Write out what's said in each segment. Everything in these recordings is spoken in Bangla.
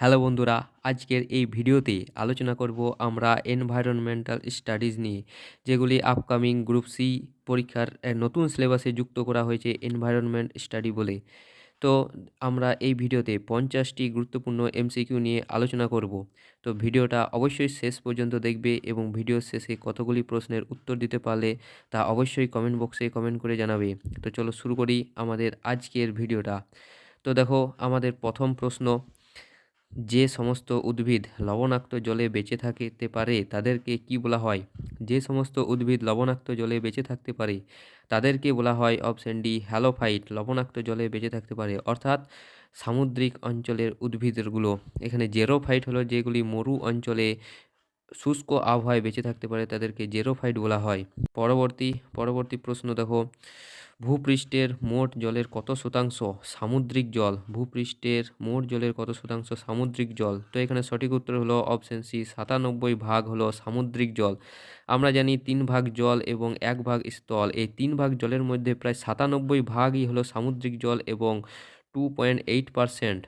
হ্যালো বন্ধুরা, আজকের এই ভিডিওতে আলোচনা করব আমরা এনভায়রনমেন্টাল স্টাডিজ নিয়ে, যেগুলি আপকামিং গ্রুপ সি পরীক্ষার নতুন সিলেবাসে যুক্ত করা হয়েছে এনভায়রনমেন্ট স্টাডি বলে। তো আমরা এই ভিডিওতে পঞ্চাশটি গুরুত্বপূর্ণ এমসিকিউ নিয়ে আলোচনা করব। তো ভিডিওটা অবশ্যই শেষ পর্যন্ত দেখবে এবং ভিডিওর শেষে কতগুলি প্রশ্নের উত্তর দিতে পারলে তা অবশ্যই কমেন্ট বক্সে কমেন্ট করে জানাবে। তো চলো শুরু করি আমাদের আজকের ভিডিওটা। তো দেখো, আমাদের প্রথম প্রশ্ন যে সমস্ত উদ্ভিদ লবণাক্ত জলে বেঁচে থাকতে পারে, তাদেরকে কি বলা হয়? যে সমস্ত উদ্ভিদ লবণাক্ত জলে বেঁচে থাকতে পারে, তাদেরকে বলা হয় অপশন ডি হ্যালোফাইট, লবণাক্ত জলে বেঁচে থাকতে পারে। অর্থাৎ সামুদ্রিক অঞ্চলের উদ্ভিদগুলো। এখানে জেরোফাইট হলো যেগুলি মরু অঞ্চলে শুষ্ক আবহাওয়ায় বেঁচে থাকতে পারে তাদেরকে জেরোফাইট বলা হয়। পরবর্তী পরবর্তী প্রশ্ন দেখো। ভূপৃষ্ঠের মোট জলের কত শতাংশ সামুদ্রিক জল? ভূপৃষ্ঠের মোট জলের কত শতাংশ সামুদ্রিক জল? তো এখানে সঠিক উত্তর হলো অপশন সি সাতানব্বই ভাগ হলো সামুদ্রিক জল। আমরা জানি তিন ভাগ জল এবং এক ভাগ স্থল। এই তিন ভাগ জলের মধ্যে প্রায় সাতানব্বই ভাগই হলো সামুদ্রিক জল এবং টু পয়েন্ট এইট পারসেন্ট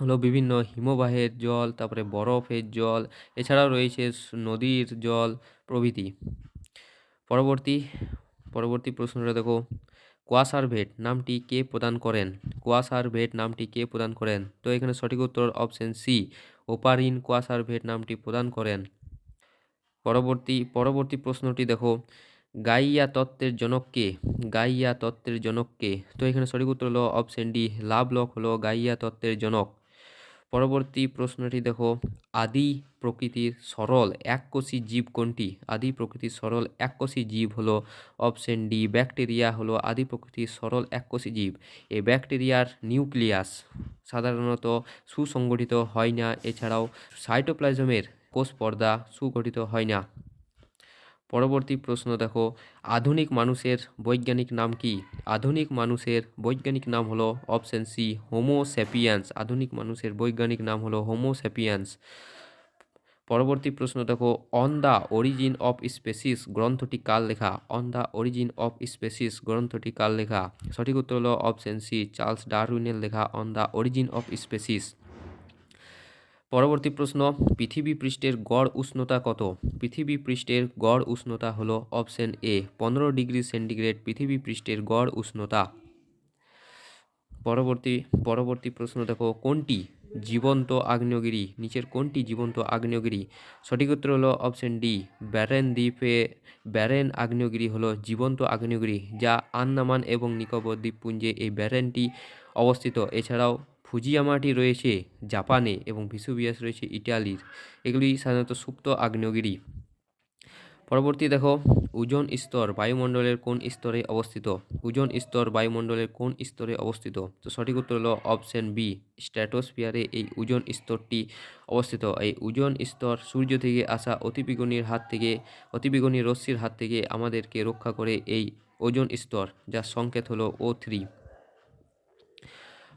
হলো বিভিন্ন হিমবাহের জল, তারপরে বরফের জল, এছাড়াও রয়েছে নদীর জল প্রভৃতি। পরবর্তী পরবর্তী প্রশ্নটা দেখো কোয়াসার ভেট নামটি কে প্রদান করেন? কোয়াসার ভেট নামটি কে প্রদান করেন? তো এখানে সঠিক উত্তর অপশন সি, ওপারিন কোয়াসার ভেট নামটি প্রদান করেন। পরবর্তী পরবর্তী প্রশ্নটি দেখো, গাইয়া তত্ত্বের জনককে গাইয়া তত্ত্বের জনককে তো এখানে সঠিক উত্তর হলো অপশন ডি, লাভলক হলো গাইয়া তত্ত্বের জনক। পরবর্তী প্রশ্নটি দেখো, আদি প্রকৃতির সরল এককোষী জীব কোনটি? আদি প্রকৃতির সরল এককোষী জীব হলো অপশন ডি ব্যাকটেরিয়া হলো আদি প্রকৃতির সরল এককোষী জীব। এই ব্যাকটেরিয়ার নিউক্লিয়াস সাধারণত সুসংগঠিত হয় না, এছাড়াও সাইটোপ্লাজমের কোষ পর্দা সুগঠিত হয় না। পরবর্তী প্রশ্ন দেখো, আধুনিক মানুষের বৈজ্ঞানিক নাম কি? আধুনিক মানুষের বৈজ্ঞানিক নাম হলো অপশন সি হোমো স্যাপিয়ান্স আধুনিক মানুষের বৈজ্ঞানিক নাম হলো হোমো স্যাপিয়ান্স পরবর্তী প্রশ্ন দেখো on the origin of species গ্রন্থটি কার লেখা? On the origin of species গ্রন্থটি কার লেখা? সঠিক উত্তর হলো অপশন সি, চার্লস ডারউইনের লেখা on the origin of species পরবর্তী প্রশ্ন, পৃথিবী পৃষ্ঠের গড় উষ্ণতা কত? পৃথিবী পৃষ্ঠের গড় উষ্ণতা হলো অপশন এ, পনেরো ডিগ্রি সেন্টিগ্রেড পৃথিবী পৃষ্ঠের গড় উষ্ণতা। পরবর্তী পরবর্তী প্রশ্ন দেখো, কোনটি জীবন্ত আগ্নেয়গিরি? নিচের কোনটি জীবন্ত আগ্নেয়গিরি? সঠিক উত্তর হলো অপশন ডি, ব্যারেন দ্বীপে, ব্যারেন আগ্নেয়গিরি হলো জীবন্ত আগ্নেয়গিরি, যা আন্দামান এবং নিকোবর দ্বীপপুঞ্জে এই ব্যারেনটি অবস্থিত। এছাড়াও ফুজিয়ামাটি রয়েছে, জাপানে এবং ভিসুবিয়াস রয়েছে ইটালির। এগুলি সাধারণত সুপ্ত আগ্নেয়গিরি। পরবর্তী দেখো ওজন স্তর বায়ুমণ্ডলের কোন স্তরে অবস্থিত? ওজন স্তর বায়ুমণ্ডলের কোন স্তরে অবস্থিত? তো সঠিক উত্তর হলো অপশন বি, স্ট্র্যাটোস্ফিয়ারে এই ওজন স্তরটি অবস্থিত। এই ওজন স্তর সূর্য থেকে আসা অতিবেগুনির হাত থেকে অতিবেগুনি রশ্মির হাত থেকে আমাদেরকে রক্ষা করে এই ওজন স্তর, যার সংকেত হলো ও থ্রি।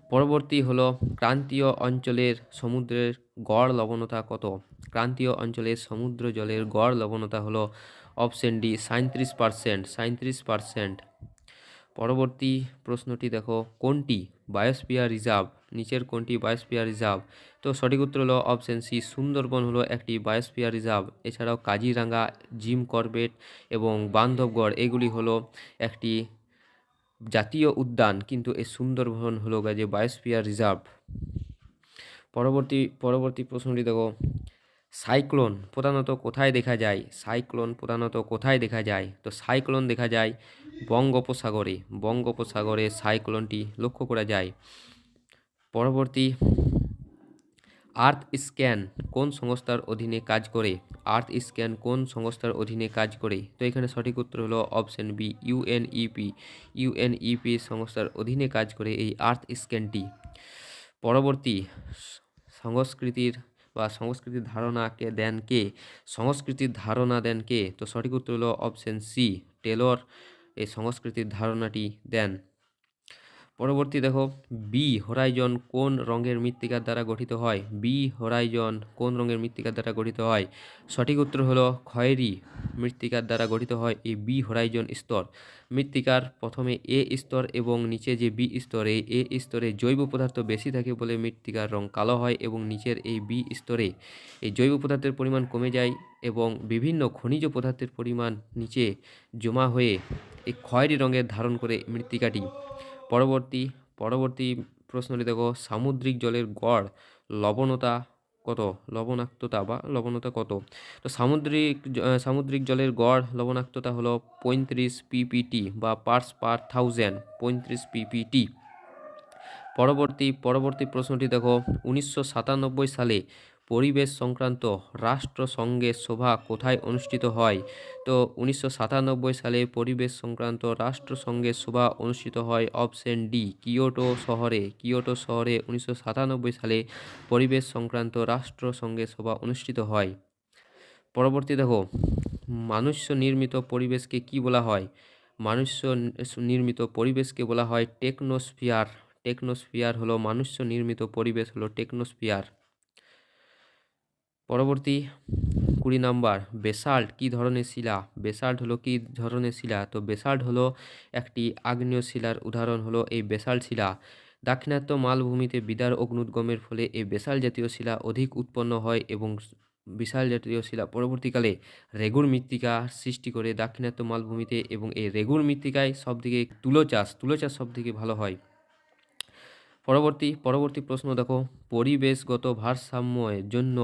পরবর্তী হলো ক্রান্তীয় অঞ্চলের সমুদ্রের গড় লবণতা কত? ক্রান্তীয় অঞ্চলের সমুদ্র জলের গড় লবণতা হলো অপশন ডি সাঁত্রিশ পার্সেন্ট সাঁত্রিশ পার্সেন্ট পরবর্তী প্রশ্নটি দেখো, কোনটি? বায়োস্পিয়ার রিজার্ভ নিচের কোনটি বায়োস্পিয়ার রিজার্ভ তো সঠিক উত্তর হলো অপশন সি সুন্দরবন হলো একটি বায়োস্পিয়ার রিজার্ভ এছাড়াও কাজিরাঙ্গা, জিম করবেট এবং বান্ধবগড়, এগুলি হলো একটি জাতীয় উদ্যান, কিন্তু এই সুন্দরবন হলো যে বায়োস্ফিয়ার রিজার্ভ পরবর্তী পরবর্তী প্রশ্নটি দেখো সাইক্লোন প্রধানত কোথায় দেখা যায়? সাইক্লোন প্রধানত কোথায় দেখা যায়? তো সাইক্লোন দেখা যায় বঙ্গোপসাগরে। বঙ্গোপসাগরে সাইক্লোনটি লক্ষ্য করা যায়। পরবর্তী আর্থ স্ক্যান কোন সংস্থার অধীনে কাজ করে? আর্থ স্ক্যান কোন সংস্থার অধীনে কাজ করে? তো এখানে সঠিক উত্তর হলো অপশন বি ইউএনইপি ইউএনইপি সংস্থার অধীনে কাজ করে এই আর্থ স্ক্যানটি। পরবর্তী সংস্কৃতির বা সংস্কৃতির ধারণাকে দেন কে? সংস্কৃতির ধারণা দেন কে? তো সঠিক উত্তর হলো অপশন সি, টেলর। এই সংস্কৃতির ধারণাটি দেন। পরবর্তী দেখো বি হোরাইজন কোন রঙের মৃত্তিকার দ্বারা গঠিত হয়? বি হোরাইজন কোন রঙের মৃত্তিকার দ্বারা গঠিত হয়? সঠিক উত্তর হলো খয়েরি মৃত্তিকার দ্বারা গঠিত হয় এই বি হোরাইজন স্তর। মৃত্তিকার প্রথমে এ স্তর এবং নিচে যে বি স্তরে এ স্তরে জৈব পদার্থ বেশি থাকে বলে মৃত্তিকার রং কালো হয় এবং নিচের এই বি স্তরে এই জৈব পদার্থের পরিমাণ কমে যায় এবং বিভিন্ন খনিজ পদার্থের পরিমাণ নিচে জমা হয়ে এই খয়েরি রঙের ধারণ করে মৃত্তিকাটি। পরবর্তী পরবর্তী প্রশ্নটি দেখো, সামুদ্রিক জলের গড় লবণতা কত? লবণাক্ততা বা লবণতা কত? তো সামুদ্রিক সামুদ্রিক জলের গড় লবণাক্ততা হলো পঁয়ত্রিশ পিপিটি বা পার্স পার থাউজেন্ড পঁয়ত্রিশ পিপিটি পরবর্তী পরবর্তী প্রশ্নটি দেখো, উনিশশো সাতানব্বই সালে পরিবেশ সংক্রান্ত রাষ্ট্রসংঘের সভা কোথায় অনুষ্ঠিত হয়? তো উনিশশো সাতানব্বই সালে পরিবেশ সংক্রান্ত রাষ্ট্রসংঘের সভা অনুষ্ঠিত হয় অপশন ডি, কিয়োটো শহরে। কিয়োটো শহরে উনিশশো সাতানব্বই সালে পরিবেশ সংক্রান্ত রাষ্ট্রসংঘের সভা অনুষ্ঠিত হয়। পরবর্তী দেখো, মানুষ্য নির্মিত পরিবেশকে কি বলা হয়? মানুষ্য নির্মিত পরিবেশকে বলা হয় টেকনোস্ফিয়ার। টেকনোস্ফিয়ার হলো মানুষ্য নির্মিত পরিবেশ হলো টেকনোস্ফিয়ার। পরবর্তী কুড়ি নাম্বার, বেসাল্ট কি ধরনের শিলা? বেসাল্ট হলো কি ধরনের শিলা? তো বেসাল্ট হলো একটি আগ্নেয় শিলার উদাহরণ হলো এই বেসাল্ট শিলা। দাক্ষিণাত্য মালভূমিতে বিদার অগ্নুদ্গমের ফলে এই বেসাল জাতীয় শিলা অধিক উৎপন্ন হয় এবং বিশাল জাতীয় শিলা পরবর্তীকালে রেগুর মৃত্তিকা সৃষ্টি করে দাক্ষিণাত্য মালভূমিতে এবং এই রেগুর মৃত্তিকায় সবদিকে তুলো চাষ তুলো চাষ সবথেকে ভালো হয়। পরবর্তী পরবর্তী প্রশ্ন দেখো। পরিবেশগত ভারসাম্যের জন্য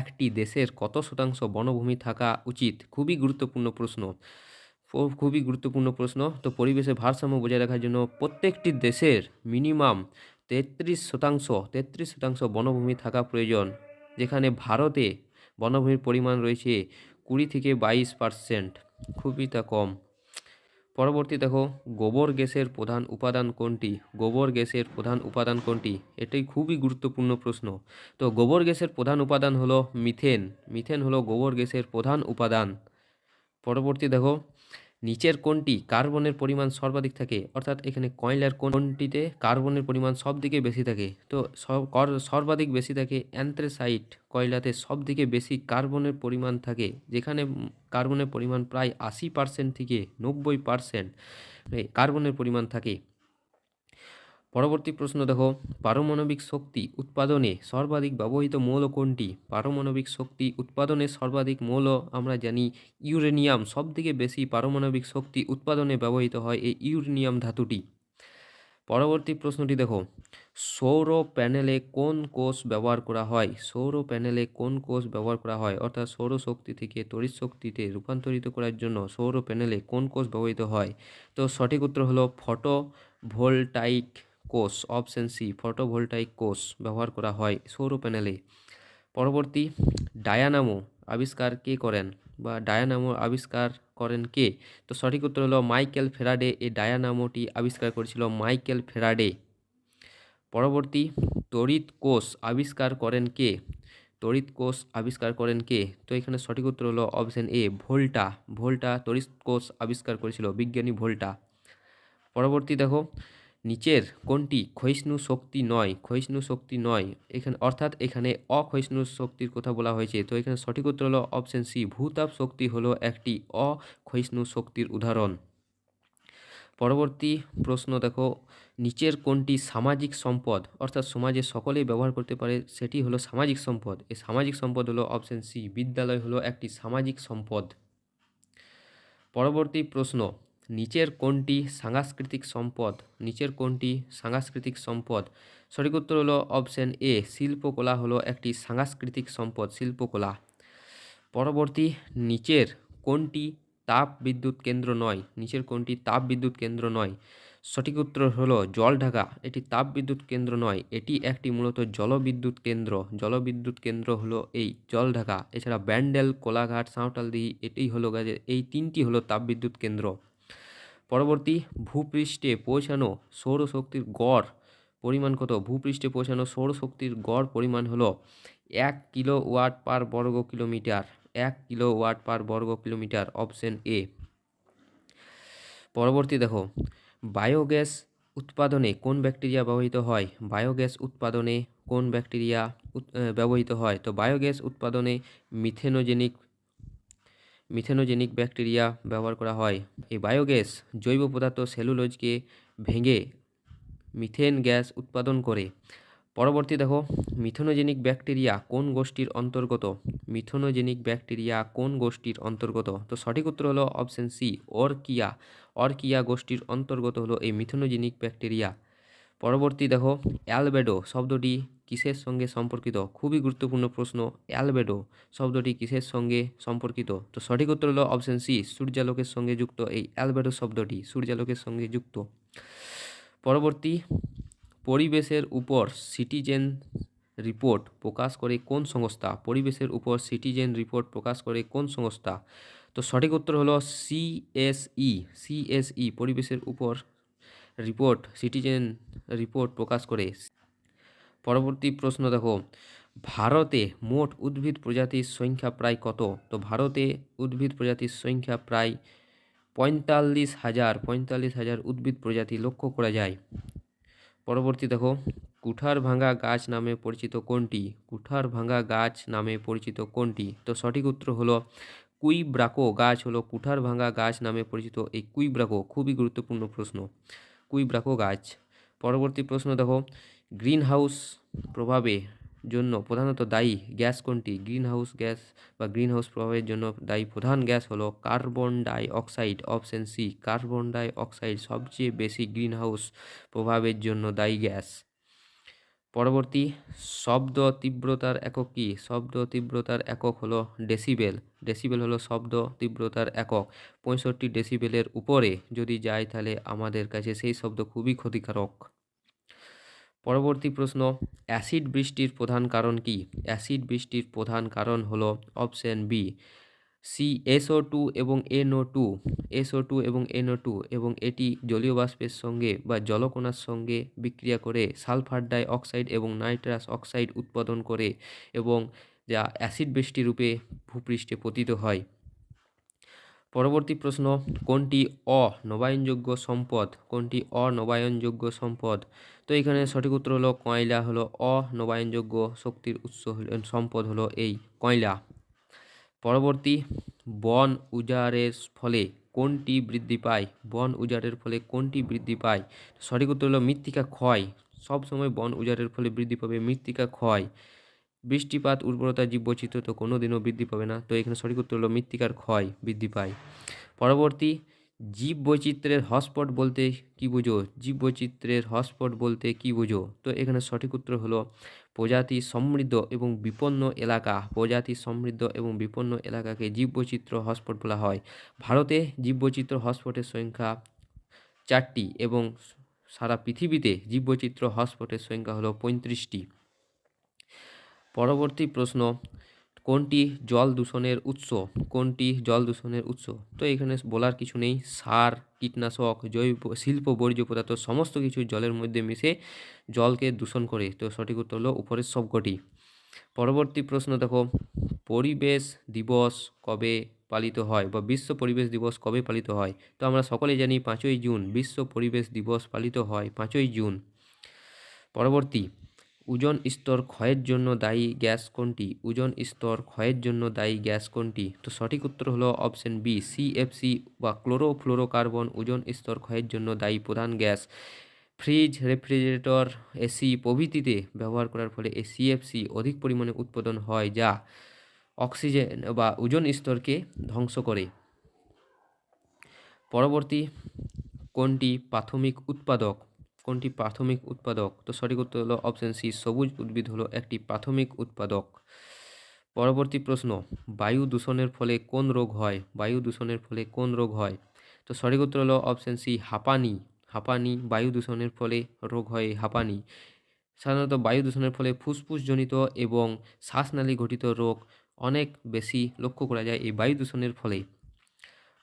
একটি দেশের কত শতাংশ বনভূমি থাকা উচিত? খুবই গুরুত্বপূর্ণ প্রশ্ন। খুবই গুরুত্বপূর্ণ প্রশ্ন। তো পরিবেশের ভারসাম্য বজায় রাখার জন্য প্রত্যেকটি দেশের মিনিমাম তেত্রিশ শতাংশ তেত্রিশ শতাংশ বনভূমি থাকা প্রয়োজন। যেখানে ভারতে বনভূমির পরিমাণ রয়েছে কুড়ি থেকে বাইশ পার্সেন্ট। খুবই তা কম। পরবর্তী দেখো, গোবর গ্যাসের প্রধান উপাদান কোনটি? গোবর গ্যাসের প্রধান উপাদান কোনটি? এটাই খুবই গুরুত্বপূর্ণ প্রশ্ন। তো গোবর গ্যাসের প্রধান উপাদান হলো মিথেন। মিথেন হলো গোবর গ্যাসের প্রধান উপাদান। পরবর্তী দেখো নিচের কোনটি কার্বনের পরিমাণ সর্বাধিক থাকে, অর্থাৎ এখানে কয়লার কোনটিতে কার্বনের পরিমাণ সব দিকে বেশি থাকে। তো সর্বাধিক বেশি থাকে অ্যান্থ্রেসাইট কয়লাতে সব দিকে বেশি কার্বনের পরিমাণ থাকে, যেখানে কার্বনের পরিমাণ প্রায় আশি পার্সেন্ট থেকে নব্বই পার্সেন্ট কার্বনের পরিমাণ থাকে। পরবর্তী প্রশ্ন দেখো, পারমাণবিক শক্তি উৎপাদনে সর্বাধিক ব্যবহৃত মৌল কোনটি? পারমাণবিক শক্তি উৎপাদনে সর্বাধিক মৌল, আমরা জানি ইউরেনিয়াম। সবথেকে বেশি পারমাণবিক শক্তি উৎপাদনে ব্যবহৃত হয় এই ইউরেনিয়াম ধাতুটি। পরবর্তী প্রশ্নটি দেখো, সৌর প্যানেলে কোন কোষ ব্যবহার করা হয়? সৌর প্যানেলে কোন কোষ ব্যবহার করা হয়? অর্থাৎ সৌর শক্তি থেকে তড়িৎ শক্তিতে রূপান্তরিত করার জন্য সৌর প্যানেলে কোন কোষ ব্যবহৃত হয়? তো সঠিক উত্তর হলো ফটো ভোল্টাইক কোষ, অপশন সি, ফটোভোল্টাইক কোষ ব্যবহার করা হয় সৌর প্যানেলে। পরবর্তী, ডায়ানামো আবিষ্কার কে করেন বা ডায়ানামো আবিষ্কার করেন কে? তো সঠিক উত্তর হলো মাইকেল ফেরাডে। এই ডায়ানামোটি আবিষ্কার করেছিল মাইকেল ফেরাডে। পরবর্তী, তড়িৎ কোষ আবিষ্কার করেন কে? তড়িৎ কোষ আবিষ্কার করেন কে? তো এখানে সঠিক উত্তর হলো অপশন এ, ভোল্টা। ভোল্টা তড়িৎ কোষ আবিষ্কার করেছিল, বিজ্ঞানী ভোল্টা। পরবর্তী দেখো নিচের কোনটি ক্ষয়িষ্ণু শক্তি নয়, ক্ষয়িষ্ণু শক্তি নয়, এখানে অর্থাৎ এখানে অক্ষয়িষ্ণু শক্তির কথা বলা হয়েছে। তো এখানে সঠিক উত্তর হলো অপশন সি ভূতাপ শক্তি হলো একটি অক্ষয়িষ্ণু শক্তির উদাহরণ। পরবর্তী প্রশ্ন দেখো, নিচের কোনটি সামাজিক সম্পদ? অর্থাৎ সমাজে সকলেই ব্যবহার করতে পারে, সেটি হলো সামাজিক সম্পদ। এই সামাজিক সম্পদ হলো অপশন সি বিদ্যালয় হলো একটি সামাজিক সম্পদ। পরবর্তী প্রশ্ন নিচের কোনটি সাংস্কৃতিক সম্পদ? নিচের কোনটি সাংস্কৃতিক সম্পদ? সঠিক উত্তর হলো অপশন এ, শিল্পকলা হলো একটি সাংস্কৃতিক সম্পদ, শিল্পকলা। পরবর্তী, নিচের কোনটি তাপ বিদ্যুৎ কেন্দ্র নয়? নিচের কোনটি তাপ বিদ্যুৎ কেন্দ্র নয়? সঠিক উত্তর হলো জলঢাকা, এটি তাপ বিদ্যুৎ কেন্দ্র নয়, এটি একটি মূলত জলবিদ্যুৎ কেন্দ্র। জলবিদ্যুৎ কেন্দ্র হলো এই জলঢাকা। এছাড়া ব্যান্ডেল, কোলাঘাট সাঁওতালদিহি এটি হলো গাজে এই তিনটি হলো তাপবিদ্যুৎ কেন্দ্র। পরবর্তী ভূপৃষ্ঠে পৌঁছানো সৌরশক্তির গড় পরিমাণ কত? ভূপৃষ্ঠে পৌঁছানো সৌরশক্তির গড় পরিমাণ হলো এক কিলো ওয়াট পার বর্গ কিলোমিটার, এক কিলো ওয়াট পার বর্গ কিলোমিটার, অপশন এ। পরবর্তী দেখো, বায়োগ্যাস উৎপাদনে কোন ব্যাকটেরিয়া ব্যবহৃত হয়? বায়োগ্যাস উৎপাদনে কোন ব্যাকটেরিয়া ব্যবহৃত হয়? তো বায়োগ্যাস উৎপাদনে মিথেনোজেনিক মিথেনোজেনিক ব্যাকটেরিয়া ব্যবহার করা হয়। এই বায়োগ্যাস জৈব পদার্থ সেলুলোজকে ভেঙে মিথেন গ্যাস উৎপাদন করে। পরবর্তী দেখো, মিথেনোজেনিক ব্যাকটেরিয়া কোন গোষ্ঠীর অন্তর্গত? মিথেনোজেনিক ব্যাকটেরিয়া কোন গোষ্ঠীর অন্তর্গত? তো সঠিক উত্তর হলো অপশন সি, অরকিয়া। অর্কিয়া গোষ্ঠীর অন্তর্গত হলো এই মিথেনোজেনিক ব্যাকটেরিয়া। পরবর্তী দেখো, অ্যালবেডো শব্দটি কিসের সঙ্গে সম্পর্কিত? খুবই গুরুত্বপূর্ণ প্রশ্ন, অ্যালবেডো শব্দটি কিসের সঙ্গে সম্পর্কিত? তো সঠিক উত্তর হলো অপশন সি সূর্যালোকের সঙ্গে যুক্ত। এই অ্যালবেডো শব্দটি সূর্যালোকের সঙ্গে যুক্ত। পরবর্তী, পরিবেশের উপর সিটিজেন রিপোর্ট প্রকাশ করে কোন সংস্থা? পরিবেশের উপর সিটিজেন রিপোর্ট প্রকাশ করে কোন সংস্থা? তো সঠিক উত্তর হলো সিএসই সিএসই পরিবেশের উপর রিপোর্ট, সিটিজেন রিপোর্ট প্রকাশ করে। পরবর্তী প্রশ্ন দেখো, ভারতে মোট উদ্ভিদ প্রজাতির সংখ্যা প্রায় কত? তো ভারতে উদ্ভিদ প্রজাতির সংখ্যা প্রায় পঁয়তাল্লিশ হাজার পঁয়তাল্লিশ হাজার উদ্ভিদ প্রজাতি লক্ষ্য করা যায়। পরবর্তী দেখো, কুঠার ভাঙা গাছ নামে পরিচিত কোনটি? কুঠার ভাঙা গাছ নামে পরিচিত কোনটি? তো সঠিক উত্তর হলো কুইব্রাকো। গাছ হলো কুঠার ভাঙা গাছ নামে পরিচিত এই কুইব্রাকো। খুবই গুরুত্বপূর্ণ প্রশ্ন। কুইব্রাকো গাছ। পরবর্তী প্রশ্ন দেখো গ্রিন হাউস প্রভাবে জন্য প্রধানত দায়ী গ্যাস কোনটি? গ্রিন হাউস গ্যাস বা গ্রিন হাউস প্রভাবের জন্য দায়ী প্রধান গ্যাস হলো carbon dioxide option C, carbon dioxide সবচেয়ে বেশি গ্রিন হাউস প্রভাবের জন্য দায়ী গ্যাস। পরবর্তী শব্দ তীব্রতার একক কী? শব্দ তীব্রতার একক হলো ডেসিবেল। ডেসিবেল হলো শব্দ তীব্রতার একক। পঁয়ষট্টি ডেসিবেলের উপরে যদি যায় তাহলে আমাদের কাছে সেই শব্দ খুবই ক্ষতিকারক। পরবর্তী প্রশ্ন, অ্যাসিড বৃষ্টির প্রধান কারণ কি? অ্যাসিড বৃষ্টির প্রধান কারণ হলো option B C SO two এবং এনও টু এসও টু এবং এনও টু এবং এটি জলীয় বাষ্পের সঙ্গে বা জলকণার সঙ্গে বিক্রিয়া করে সালফার ডাই অক্সাইড এবং নাইট্রাস অক্সাইড উৎপাদন করে এবং যা অ্যাসিড বৃষ্টি রূপে ভূপৃষ্ঠে পতিত হয়। পরবর্তী প্রশ্ন, কোনটি অনবায়নযোগ্য সম্পদ? কোনটি অনবায়নযোগ্য সম্পদ? তো এখানে সঠিক উত্তর হলো কয়লা, হলো অনবায়নযোগ্য শক্তির উৎস সম্পদ হলো এই কয়লা। পরবর্তী বন উজাড়ের ফলে কোনটি বৃদ্ধি পায়? বন উজাড়ের ফলে কোনটি বৃদ্ধি পায়? সঠিক উত্তর হলো মৃত্তিকা ক্ষয়। সব সময় বন উজাড়ের ফলে বৃদ্ধি পাবে মৃত্তিকা ক্ষয়। বৃষ্টিপাত, উর্বরতা, জীববৈচিত্র্য তো কোনো দিনও বৃদ্ধি পাবে না। তো এখানে সঠিক উত্তর হলো মৃত্তিকার ক্ষয় বৃদ্ধি পায়। পরবর্তী জীব বৈচিত্র্যের হটস্পট বলতে কি বুঝো? জীব বৈচিত্র্যের হটস্পট বলতে কি বুঝো? তো এখানে সঠিক উত্তর হলো প্রজাতি সমৃদ্ধ এবং বিপন্ন এলাকা। প্রজাতি সমৃদ্ধ এবং বিপন্ন এলাকাকে জীববৈচিত্র হটস্পট বলা হয়। ভারতে জীববৈচিত্র হটস্পটের সংখ্যা চারটি এবং সারা পৃথিবীতে জীববৈচিত্র হটস্পটের সংখ্যা হলো পঁয়ত্রিশটি। পরবর্তী প্রশ্ন কোনটি জল দূষণের উৎস, কোনটি জল দূষণের উৎস? তো এখানে বলার কিছু নেই। সার, কীটনাশক, জৈব শিল্প, বর্জ্য পদার্থ সমস্ত কিছু জলের মধ্যে মিশে জলকে দূষণ করে। তো সঠিক উত্তর হলো উপরের সবকটি। পরবর্তী প্রশ্ন দেখো, পরিবেশ দিবস কবে পালিত হয় বা বিশ্ব পরিবেশ দিবস কবে পালিত হয়? তো আমরা সকলেই জানি পাঁচই জুন, বিশ্ব পরিবেশ দিবস পালিত হয় পাঁচই জুন। পরবর্তী ওজন স্তর ক্ষয়ের জন্য দায়ী গ্যাস কোনটি? ওজন স্তর ক্ষয়ের জন্য দায়ী গ্যাস কোনটি? তো সঠিক উত্তর হলো অপশন বি সিএফসি বা ক্লোরোফ্লোরোকার্বন ওজন স্তর ক্ষয়ের জন্য দায়ী প্রধান গ্যাস। ফ্রিজ, রেফ্রিজারেটর, এসি প্রভৃতিতে ব্যবহার করার ফলে এই সিএফসি অধিক পরিমাণে উৎপাদন হয় যা অক্সিজেন বা ওজন স্তরকে ধ্বংস করে। পরবর্তী কোনটি প্রাথমিক উৎপাদক? কোনটি প্রাথমিক উৎপাদক? তো সঠিক উত্তর হলো অপশন সি সবুজ উদ্ভিদ হলো একটি প্রাথমিক উৎপাদক। পরবর্তী প্রশ্ন, বায়ু দূষণের ফলে কোন রোগ হয়? বায়ু দূষণের ফলে কোন রোগ হয়? তো সঠিক উত্তর হলো অপশন সি হাঁপানি। হাঁপানি, বায়ু দূষণের ফলে রোগ হয় হাঁপানি। সাধারণত বায়ু দূষণের ফলে ফুসফুসজনিত এবং শ্বাসনালী ঘটিত রোগ অনেক বেশি লক্ষ্য করা যায় এই বায়ু দূষণের ফলে।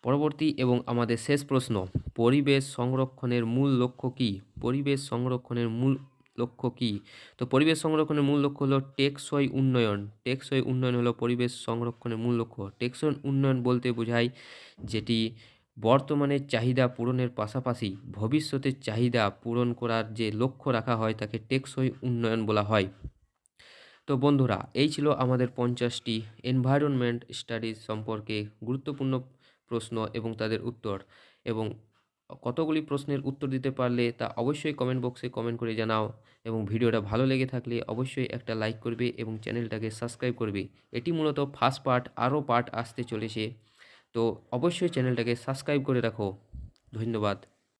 পরবর্তী এবং আমাদের শেষ প্রশ্ন, পরিবেশ সংরক্ষণের মূল লক্ষ্য কী? পরিবেশ সংরক্ষণের মূল লক্ষ্য কী? তো পরিবেশ সংরক্ষণের মূল লক্ষ্য হলো টেকসই উন্নয়ন। টেকসই উন্নয়ন হলো পরিবেশ সংরক্ষণের মূল লক্ষ্য। টেকসই উন্নয়ন বলতে বোঝায় যেটি বর্তমানের চাহিদা পূরণের পাশাপাশি ভবিষ্যতের চাহিদা পূরণ করার যে লক্ষ্য রাখা হয় তাকে টেকসই উন্নয়ন বলা হয়। তো বন্ধুরা, এই ছিল আমাদের পঞ্চাশটি এনভায়রনমেন্ট স্টাডিজ সম্পর্কে গুরুত্বপূর্ণ প্রশ্ন এবং তাদের উত্তর এবং কতগুলি প্রশ্নের উত্তর দিতে পারলে তা অবশ্যই কমেন্ট বক্সে কমেন্ট করে জানাও এবং ভিডিওটা ভালো লেগে থাকলে অবশ্যই একটা লাইক করবে এবং চ্যানেলটাকে সাবস্ক্রাইব করবে। এটি মূলত ফার্স্ট পার্ট আরও পার্ট আসতে চলেছে। তো অবশ্যই চ্যানেলটাকে সাবস্ক্রাইব করে রাখো। ধন্যবাদ।